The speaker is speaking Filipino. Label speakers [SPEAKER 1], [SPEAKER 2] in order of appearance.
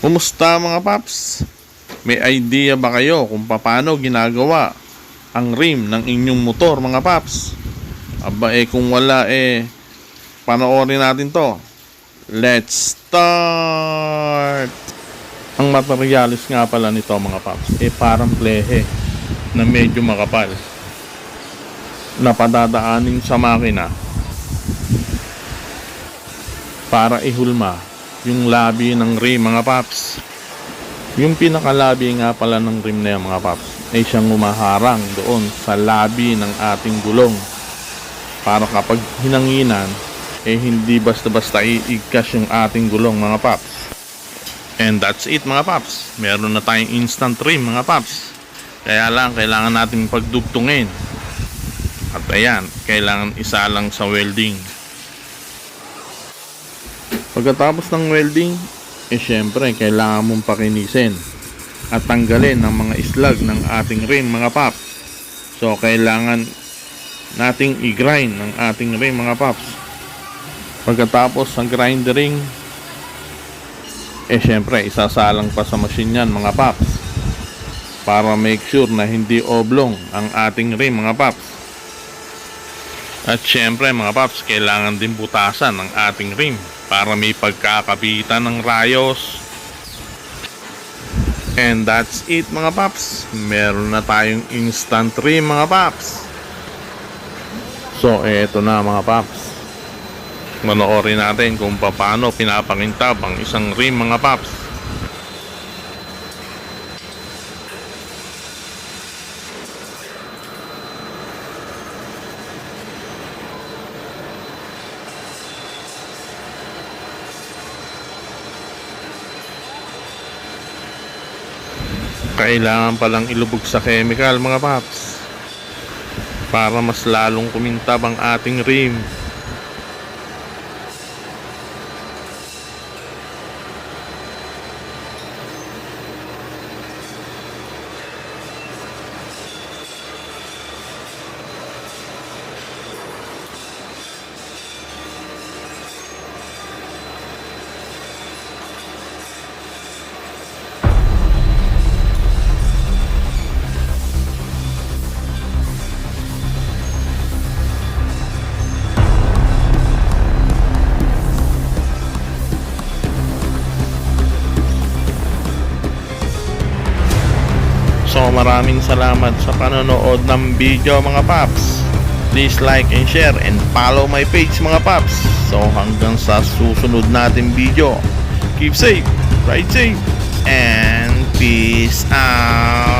[SPEAKER 1] Kumusta mga paps? May idea ba kayo kung paano ginagawa ang rim ng inyong motor mga paps? Aba eh kung wala eh panoorin natin to. Let's start! Ang materialis nga pala nito mga paps eh parang plehe na medyo makapal na padadaanin sa makina para ihulma yung labi ng rim mga paps. Yung pinakalabi nga pala ng rim na yan mga paps ay siyang umaharang doon sa labi ng ating gulong para kapag hinanginan eh hindi basta-basta iigkas yung ating gulong mga paps. And that's it mga paps. Meron na tayong instant rim mga paps. Kaya lang kailangan nating pagdugtungin. At ayan, kailangan isa lang sa welding. Pagkatapos ng welding, eh syempre kailangan mong pakinisin at tanggalin ang mga islag ng ating rim mga paps. So kailangan nating i-grind ng ating rim mga paps. Pagkatapos ng grindering, eh syempre isasalang pa sa machine yan mga paps para make sure na hindi oblong ang ating rim mga paps. At syempre mga paps, kailangan din butasan ng ating rim para may pagkakabitan ng rayos. And that's it mga paps. Meron na tayong instant rim mga paps. So eto na mga paps. Manoorin natin kung paano pinapakintab ang isang rim mga paps. Kailangan palang ilubog sa chemical mga paps para mas lalong kumintab ang ating rim. So maraming salamat sa panonood ng video mga paps. Please like and share and follow my page mga paps. So hanggang sa susunod natin video. Keep safe, ride safe, and peace out.